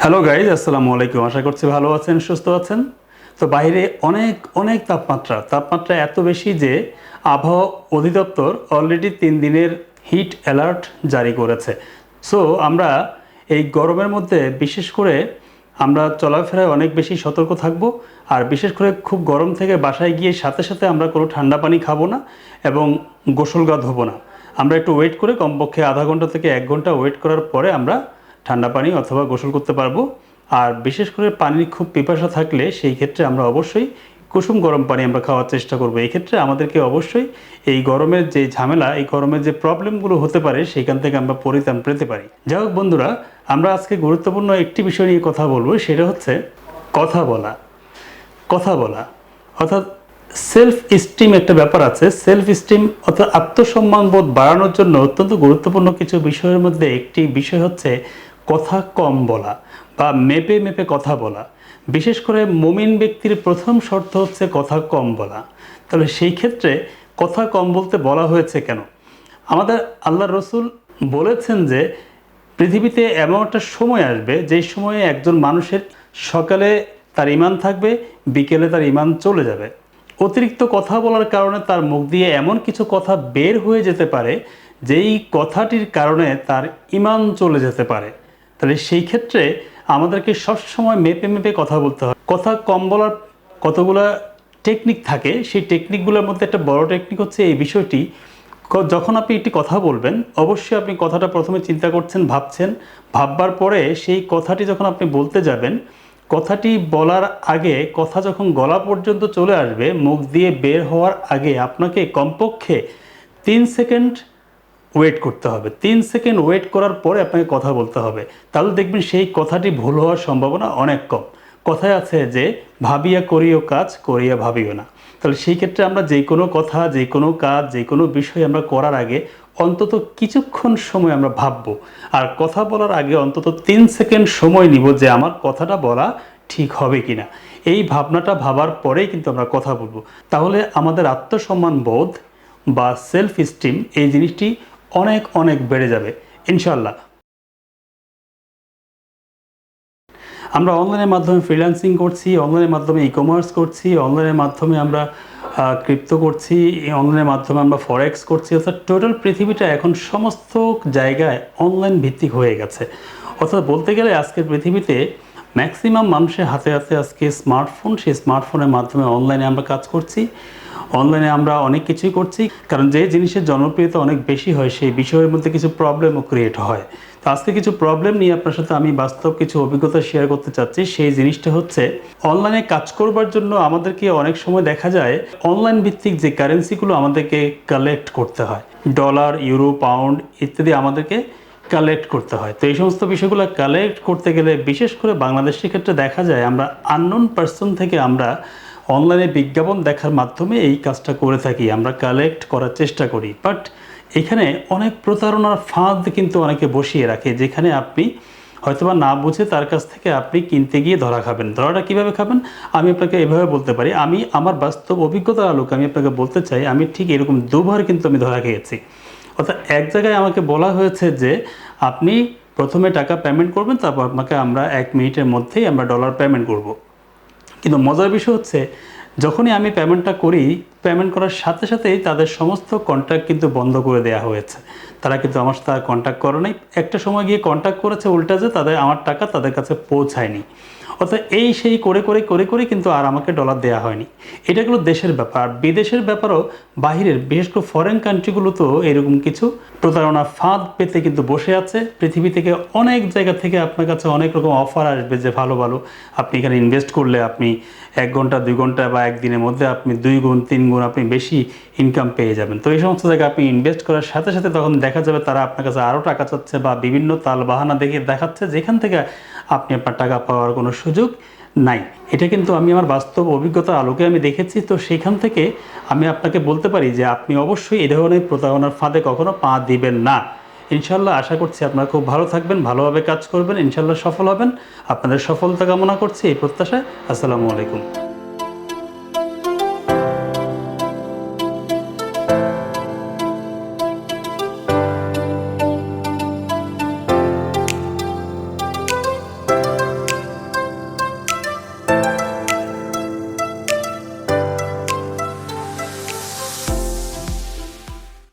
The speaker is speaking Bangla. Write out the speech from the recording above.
হ্যালো গাইজ আসসালামু আলাইকুম। আশা করছি ভালো আছেন, সুস্থ আছেন? তো বাইরে অনেক অনেক তাপমাত্রা তাপমাত্রা এত বেশি যে আবহাওয়া অধিদপ্তর অলরেডি তিন দিনের হিট অ্যালার্ট জারি করেছে। সো আমরা এই গরমের মধ্যে বিশেষ করে আমরা চলাফেরায় অনেক বেশি সতর্ক থাকব, আর বিশেষ করে খুব গরম থেকে বাসায় গিয়ে সাথে সাথে আমরা কোনো ঠান্ডা পানি খাব না এবং গোসল গা ধোবো না। আমরা একটু ওয়েট করে কমপক্ষে আধা ঘণ্টা থেকে এক ঘণ্টা ওয়েট করার পরে আমরা ঠান্ডা পানি অথবা গোসল করতে পারব। আর বিশেষ করে পানির খুব পিপাসা থাকলে সেই ক্ষেত্রে আমরা অবশ্যই কুসুম গরম পানি আমরা খাওয়ার চেষ্টা করব। এই ক্ষেত্রে আমাদেরকে অবশ্যই এই গরমের যে ঝামেলা, এই গরমের যে প্রবলেমগুলো হতে পারে সেখান থেকে আমরা পরিত্রাণ পেতে পারি। যাই হোক বন্ধুরা, আমরা আজকে গুরুত্বপূর্ণ একটি বিষয় নিয়ে কথা বলব, সেটা হচ্ছে কথা বলা। কথা বলা। অর্থাৎ সেলফ স্টিম একটা ব্যাপার আছে। সেলফ স্টিম অর্থাৎ আত্মসম্মান বোধ বাড়ানোর জন্য অত্যন্ত গুরুত্বপূর্ণ কিছু বিষয়ের মধ্যে একটি বিষয় হচ্ছে কথা কম বলা বা মেপে মেপে কথা বলা। বিশেষ করে মমিন ব্যক্তির প্রথম শর্ত হচ্ছে কথা কম বলা। তাহলে সেই ক্ষেত্রে কথা কম বলতে বলা হয়েছে কেন? আমাদের আল্লাহ রসুল বলেছেন যে, পৃথিবীতে এমন একটা সময় আসবে, যেই সময়ে একজন মানুষের সকালে তার ইমান থাকবে, বিকেলে তার ইমান চলে যাবে। অতিরিক্ত কথা বলার কারণে তার মুখ দিয়ে এমন কিছু কথা বের হয়ে যেতে পারে, যেই কথাটির কারণে তার ইমান চলে যেতে পারে। তাহলে সেই ক্ষেত্রে আমাদেরকে সবসময় মেপে মেপে কথা বলতে হয়। কথা কম বলার কতগুলা টেকনিক থাকে, সেই টেকনিকগুলোর মধ্যে একটা বড় টেকনিক হচ্ছে এই বিষয়টি। যখন আপনি একটি কথা বলবেন, অবশ্যই আপনি কথাটা প্রথমে চিন্তা করছেন, ভাবছেন। ভাববার পরে সেই কথাটি যখন আপনি বলতে যাবেন, কথাটি বলার আগে কথা যখন গলা পর্যন্ত চলে আসবে, মুখ দিয়ে বের হওয়ার আগে আপনাকে কমপক্ষে তিন সেকেন্ড ওয়েট করতে হবে। তিন সেকেন্ড ওয়েট করার পরে আপনাকে কথা বলতে হবে। তাহলে দেখবেন সেই কথাটি ভুল হওয়ার সম্ভাবনা অনেক কম। কথায় আছে যে, ভাবিয়া করিও কাজ, করিয়া ভাবিও না। তাহলে সেই ক্ষেত্রে আমরা যে কোনো কথা, যে কোনো কাজ, যে কোনো বিষয় আমরা করার আগে অন্তত কিছুক্ষণ সময় আমরা ভাববো। আর কথা বলার আগে অন্তত তিন সেকেন্ড সময় নিব যে আমার কথাটা বলা ঠিক হবে কিনা। এই ভাবনাটা ভাবার পরেই কিন্তু আমরা কথা বলব। তাহলে আমাদের আত্মসম্মান বোধ বা সেলফ স্টিম এই জিনিসটি অনেক অনেক বেড়ে যাবে ইনশাল্লাহ আমরা অনলাইনের মাধ্যমে ফ্রিল্যান্সিং করছি, অনলাইনের মাধ্যমে ই কমার্স করছি, অনলাইনের মাধ্যমে আমরা ক্রিপ্টো করছি, অনলাইনের মাধ্যমে আমরা ফরেক্স করছি, অর্থাৎ টোটাল পৃথিবীটা এখন সমস্ত জায়গায় অনলাইন ভিত্তিক হয়ে গেছে। অর্থাৎ বলতে গেলে আজকের পৃথিবীতে ম্যাক্সিমাম মানুষের হাতে হাতে আজকে স্মার্টফোন সেই স্মার্টফোনের মাধ্যমে অনলাইনে আমরা কাজ করছি। অনলাইনে আমরা অনেক কিছুই করছি, কারণ যে জিনিসের জনপ্রিয়তা অনেক বেশি হয়, সেই বিষয়ের মধ্যে কিছু প্রবলেমও ক্রিয়েট হয়। তো আজকে কিছু প্রবলেম নিয়ে আপনার সাথে আমি বাস্তব কিছু অভিজ্ঞতা শেয়ার করতে চাচ্ছি। সেই জিনিসটা হচ্ছে অনলাইনে কাজ করবার জন্য আমাদেরকে অনেক সময় দেখা যায় অনলাইন ভিত্তিক যে কারেন্সিগুলো আমাদেরকে কালেক্ট করতে হয় ডলার ইউরো পাউন্ড ইত্যাদি আমাদেরকে কালেক্ট করতে হয়। তো এই সমস্ত বিষয়গুলো কালেক্ট করতে গেলে বিশেষ করে বাংলাদেশের ক্ষেত্রে দেখা যায়, আমরা আননোন পার্সন থেকে আমরা অনলাইনে বিজ্ঞাপন দেখার মাধ্যমে এই কাজটা করে থাকি, আমরা কালেক্ট করার চেষ্টা করি। বাট এখানে অনেক প্রতারণার ফাঁদ কিন্তু অনেকে বসিয়ে রাখে, যেখানে আপনি হয়তোবা না বুঝে তার কাছ থেকে আপনি কিনতে গিয়ে ধরা খাবেন। ধরাটা কীভাবে খাবেন? আমি আপনাকে এভাবে বলতে পারি, আমি আমার বাস্তব অভিজ্ঞতার আলোকে আমি আপনাকে বলতে চাই, আমি ঠিক এরকম দুবার কিন্তু আমি ধরা খেয়েছি। অর্থাৎ এক জায়গায় আমাকে বলা হয়েছে যে, আপনি প্রথমে টাকা পেমেন্ট করবেন, তারপর আপনাকে আমরা এক মিনিটের মধ্যেই আমরা ডলার পেমেন্ট করব। কিন্তু মজার বিষয় হচ্ছে, যখনই আমি পেমেন্টটা করি পেমেন্ট করার সাথে সাথেই তাদের সমস্ত কন্ট্যাক্ট কিন্তু বন্ধ করে দেওয়া হয়েছে। তারা কিন্তু আমার সাথে আর কন্ট্যাক্ট করে নাই। একটা সময় গিয়ে কন্ট্যাক্ট করেছে, উল্টা যে তাদের, আমার টাকা তাদের কাছে পৌঁছায়নি। অর্থাৎ এই সেই করে করে করে করে কিন্তু আর আমাকে ডলার দেওয়া হয়নি। এটা হলো দেশের ব্যাপার। বিদেশের ব্যাপারও বাহিরের বিশেষ করে ফরেন কান্ট্রিগুলো তো এরকম কিছু প্রতারণা ফাঁদ পেতে কিন্তু বসে আছে। পৃথিবী থেকে অনেক জায়গা থেকে আপনার কাছে অনেক রকম অফার আসবে যে ভালো ভালো। আপনি এখানে ইনভেস্ট করলে আপনি এক ঘণ্টা, দুই ঘণ্টা বা একদিনের মধ্যে আপনি দুই গুণ, তিন গুণ আপনি বেশি ইনকাম পেয়ে যাবেন। তো এই সমস্ত জায়গায় আপনি ইনভেস্ট করার সাথে সাথে তখন দেখা যাবে তারা আপনার কাছে আরও টাকা চাচ্ছে বা বিভিন্ন তাল বাহানা দেখে দেখাচ্ছে, যেখান থেকে আপনি আপনার টাকা পাওয়ার কোনো সুযোগ নাই। এটা কিন্তু আমি আমার বাস্তব অভিজ্ঞতার আলোকে আমি দেখেছি। তো সেখান থেকে আমি আপনাকে বলতে পারি যে আপনি অবশ্যই এই ধরনের প্রতারণার ফাঁদে কখনো পা দিবেন না। ইনশাল্লাহ আশা করছি আপনারা খুব ভালো থাকবেন, ভালোভাবে কাজ করবেন ইনশাল্লাহ সফল হবেন। আপনাদের সফলতা কামনা করছি এই প্রত্যাশায়। আসসালামু আলাইকুম।